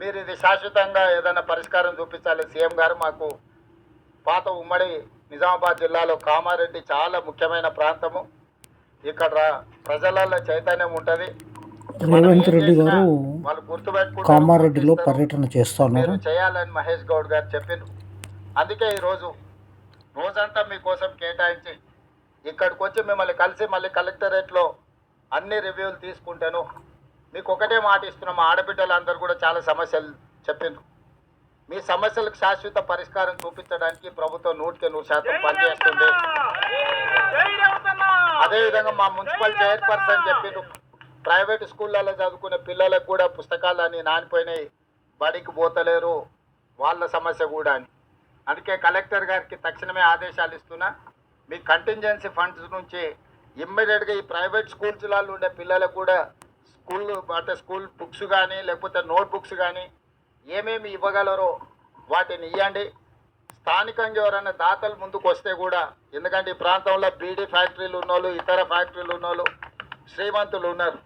మీరు ఇది శాశ్వతంగా ఏదైనా పరిష్కారం చూపించాలి సీఎం గారు మాకు పాత ఉమ్మడి నిజామాబాద్ జిల్లాలో కామారెడ్డి చాలా ముఖ్యమైన ప్రాంతము. ఇక్కడ ప్రజలలో చైతన్యం ఉంటుంది. రేవంత్ రెడ్డి గారు వాళ్ళు గుర్తుపెట్టుకుంటారు, కామారెడ్డిలో. పర్యటన చేస్తున్నారు. చేయాలని మహేష్ గౌడ్ గారు చెప్పిండ్రు అందుకే ఈరోజు రోజంతా మీకోసం కేటాయించి ఇక్కడికి వచ్చి మిమ్మల్ని కలిసి మళ్ళీ కలెక్టరేట్లో అన్ని రివ్యూలు తీసుకుంటాను. మీకు ఒకటే మాట ఇస్తున్నాం మా ఆడబిడ్డలందరూ కూడా చాలా సమస్యలు చెప్పిండ్రు. మీ సమస్యలకు శాశ్వత పరిష్కారం చూపించడానికి ప్రభుత్వం నూటికి నూరు శాతం పనిచేస్తుంది. అదేవిధంగా మా మున్సిపల్ చైర్పర్సన్ చెప్పిండ్రు ప్రైవేట్ స్కూళ్ళల్లో చదువుకునే పిల్లలకు కూడా పుస్తకాలు అని నానిపోయినాయి బడికి పోతలేరు వాళ్ళ సమస్య కూడా అని. అందుకే కలెక్టర్ గారికి తక్షణమే ఆదేశాలు ఇస్తున్నా మీ కంటింజెన్సీ ఫండ్స్ నుంచి ఇమ్మీడియట్గా ఈ ప్రైవేట్ స్కూల్స్లలో ఉండే పిల్లలకు కూడా స్కూల్ అంటే స్కూల్ బుక్స్ కానీ లేకపోతే నోట్బుక్స్ కానీ ఏమేమి ఇవ్వగలరో వాటిని ఇవ్వండి స్థానికంగా ఎవరైనా దాతలు ముందుకు వస్తే కూడా ఎందుకంటే ఈ ప్రాంతంలో బీడీ ఫ్యాక్టరీలు ఉన్నోళ్ళు ఇతర ఫ్యాక్టరీలు ఉన్నోళ్ళు శ్రీమంతులు ఉన్నారు.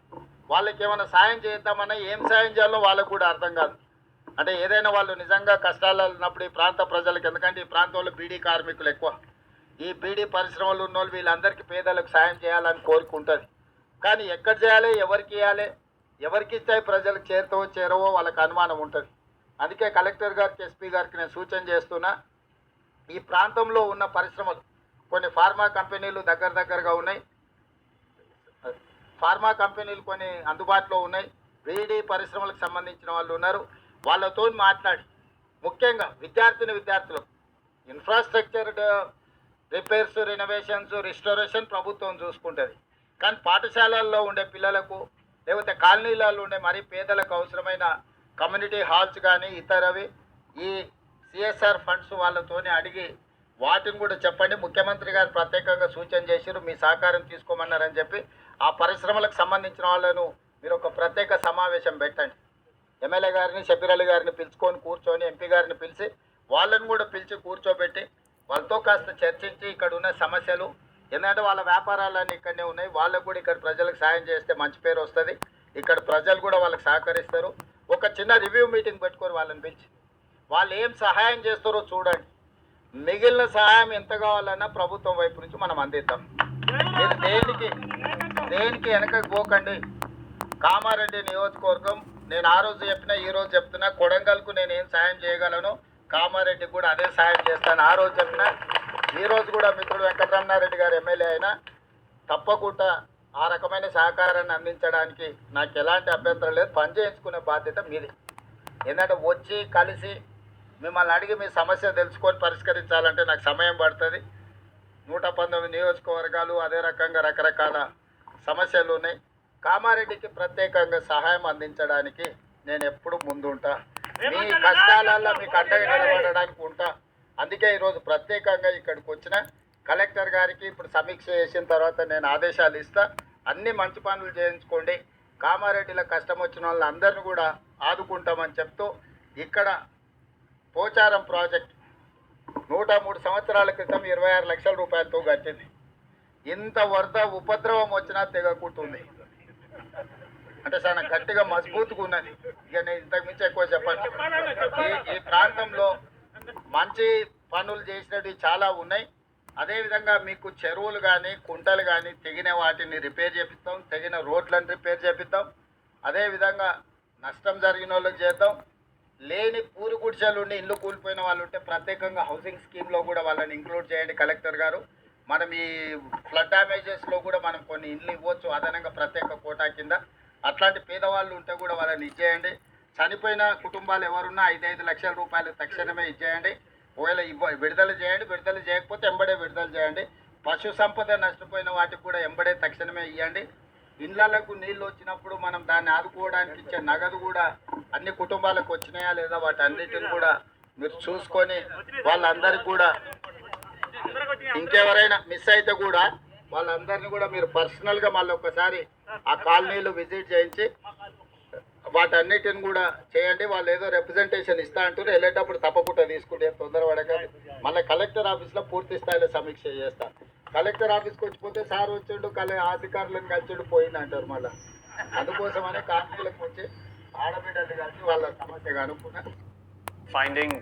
వాళ్ళకి ఏమైనా సాయం చేద్దామన్నా ఏం సాయం చేయాలో వాళ్ళకు కూడా అర్థం కాదు. అంటే ఏదైనా వాళ్ళు నిజంగా కష్టాలు ఉన్నప్పుడు ఈ ప్రాంత ప్రజలకు ఎందుకంటే ఈ ప్రాంతంలో బీడీ కార్మికులు ఎక్కువ. ఈ బీడీ పరిశ్రమలు ఉన్న వాళ్ళు వీళ్ళందరికీ పేదలకు సాయం చేయాలని కోరుకుంటుంది. కానీ ఎక్కడ చేయాలి ఎవరికి ఇవ్వాలి ఎవరికి ఇస్తే ప్రజలకు చేరుతావో చేరవో వాళ్ళకి అనుమానం ఉంటుంది. అందుకే కలెక్టర్ గారికి ఎస్పీ గారికి నేను సూచన చేస్తున్నా ఈ ప్రాంతంలో ఉన్న పరిశ్రమలు కొన్ని ఫార్మా కంపెనీలు దగ్గర దగ్గరగా ఉన్నాయి. ఫార్మా కంపెనీలు కొన్ని అందుబాటులో ఉన్నాయి. బీడీ పరిశ్రమలకు సంబంధించిన వాళ్ళు ఉన్నారు. వాళ్ళతో మాట్లాడి ముఖ్యంగా విద్యార్థిని విద్యార్థులు ఇన్ఫ్రాస్ట్రక్చర్ రిపేర్స్ రెనోవేషన్స్ రిస్టోరేషన్ ప్రభుత్వం చూసుకుంటుంది. కానీ పాఠశాలల్లో ఉండే పిల్లలకు లేకపోతే కాలనీలలో ఉండే మరీ పేదలకు అవసరమైన కమ్యూనిటీ హాల్స్ కానీ ఇతరవి ఈ సిఎస్ఆర్ ఫండ్స్ వాళ్ళతోనే అడిగి వాటిని కూడా చెప్పండి. ముఖ్యమంత్రి గారు ప్రత్యేకంగా సూచన చేశారు మీ సహకారం తీసుకోమన్నారని చెప్పి ఆ పరిశ్రమలకు సంబంధించిన వాళ్ళను మీరు ఒక ప్రత్యేక సమావేశం పెట్టండి. ఎమ్మెల్యే గారిని షబీర్ గారిని పిలుచుకొని కూర్చొని ఎంపీ గారిని పిలిచి వాళ్ళని కూడా పిలిచి కూర్చోబెట్టి వాళ్ళతో కాస్త చర్చించి ఇక్కడ ఉన్న సమస్యలు ఎందుకంటే వాళ్ళ వ్యాపారాలన్నీ ఇక్కడనే ఉన్నాయి. వాళ్ళకు కూడా ఇక్కడ ప్రజలకు సాయం చేస్తే మంచి పేరు వస్తుంది. ఇక్కడ ప్రజలు కూడా వాళ్ళకి సహకరిస్తారు. ఒక చిన్న రివ్యూ మీటింగ్ పెట్టుకొని వాళ్ళని పిలిచి వాళ్ళు ఏం సహాయం చేస్తారో చూడండి. మిగిలిన సహాయం ఎంత కావాలన్నా ప్రభుత్వం వైపు నుంచి మనం అందిద్దాం. మీరు దేనికి దేనికి వెనకకు పోకండి. కామారెడ్డి నియోజకవర్గం నేను ఆ రోజు చెప్పినా ఈ రోజు చెప్తున్నా కొడంగల్కు నేను ఏం సాయం చేయగలను కామారెడ్డికి కూడా అదే సాయం చేస్తాను. ఆ రోజు చెప్పినా ఈ రోజు కూడా మిత్రుడు వెంకటరమణారెడ్డి గారు ఎమ్మెల్యే అయినా తప్పకుండా ఆ రకమైన సహకారాన్ని అందించడానికి నాకు ఎలాంటి అభ్యంతరం లేదు. పనిచేయించుకునే బాధ్యత మీది. ఏంటంటే వచ్చి కలిసి మిమ్మల్ని అడిగి మీ సమస్య తెలుసుకొని పరిష్కరించాలంటే నాకు సమయం పడుతుంది. నూట పంతొమ్మిది నియోజకవర్గాలు అదే రకంగా రకరకాల సమస్యలు ఉన్నాయి. కామారెడ్డికి ప్రత్యేకంగా సహాయం అందించడానికి నేను ఎప్పుడు ముందుంటా. మీ కష్టాలలో మీకు అండగా నిలబడడానికి ఉంటా. అందుకే ఈరోజు ప్రత్యేకంగా ఇక్కడికి వచ్చిన కలెక్టర్ గారికి ఇప్పుడు సమీక్ష చేసిన తర్వాత నేను ఆదేశాలు ఇస్తా. అన్ని మంచి పనులు చేయించుకోండి. కామారెడ్డిలో కష్టం వచ్చిన వాళ్ళందరినీ కూడా ఆదుకుంటామని చెప్తూ ఇక్కడ పోచారం ప్రాజెక్ట్ నూట మూడు సంవత్సరాల క్రితం ఇరవై ఆరు లక్షల రూపాయలతో కట్టింది. ఇంత వరద ఉపద్రవం వచ్చినా తెగకుంటుంది అంటే చాలా గట్టిగా మజబూత్గా ఉన్నది. ఇక నేను ఇంతకుమించి ఎక్కువ చెప్పండి ఈ ఈ ప్రాంతంలో మంచి పనులు చేసినవి చాలా ఉన్నాయి. అదేవిధంగా మీకు చెరువులు కానీ కుంటలు కానీ తెగిన వాటిని రిపేర్ చేపిస్తాం. తెగిన రోడ్లను రిపేర్ చేపిస్తాం. అదేవిధంగా నష్టం జరిగిన వాళ్ళకి చేద్దాం. లేని పూరి గుడిసెలు ఉండి ఇల్లు కూలిపోయిన వాళ్ళు ఉంటే ప్రత్యేకంగా హౌసింగ్ స్కీమ్లో కూడా వాళ్ళని ఇంక్లూడ్ చేయండి కలెక్టర్ గారు. మనం ఈ ఫ్లడ్ డ్యామేజెస్లో కూడా మనం కొన్ని ఇల్లు ఇవ్వచ్చు. అదనంగా ప్రత్యేక కోటా కింద. అట్లాంటి పేదవాళ్ళు ఉంటే కూడా వాళ్ళని ఇచ్చేయండి. చనిపోయిన కుటుంబాలు ఎవరున్నా ఐదైదు లక్షల రూపాయలు తక్షణమే ఇచ్చేయండి. ఒకవేళ ఇవ్వ విడుదల చేయండి. విడుదల చేయకపోతే ఎంబడే విడుదల చేయండి. పశు సంపద నష్టపోయిన వాటికి కూడా ఎంబడే తక్షణమే ఇవ్వండి ఇళ్ళకు నీళ్ళు వచ్చినప్పుడు మనం దాన్ని ఆదుకోవడానికి ఇచ్చే నగదు కూడా అన్ని కుటుంబాలకు వచ్చినాయా లేదా వాటి అన్నిటిని కూడా మీరు చూసుకొని వాళ్ళందరికీ కూడా ఇంకెవరైనా మిస్ అయితే కూడా వాళ్ళందరినీ కూడా మీరు పర్సనల్గా మళ్ళీ ఒకసారి ఆ కాలనీలు విజిట్ చేయించి వాటన్నిటిని కూడా చేయండి. వాళ్ళు ఏదో రిప్రజెంటేషన్ ఇస్తా అంటారు వెళ్ళేటప్పుడు తప్పకుండా తీసుకుంటే తొందరపడక మళ్ళీ కలెక్టర్ ఆఫీస్లో పూర్తి స్థాయిలో సమీక్ష చేస్తా. కలెక్టర్ ఆఫీస్కి వచ్చిపోతే సార్ వచ్చిండు కలె అధికారులను కలిసిండు పోయింది అంటారు మళ్ళీ. అందుకోసమనే కార్మికులకు వచ్చి ఆడబిడ్డలు కలిసి వాళ్ళ సమస్య కనుక్కున్నారు ఫైండింగ్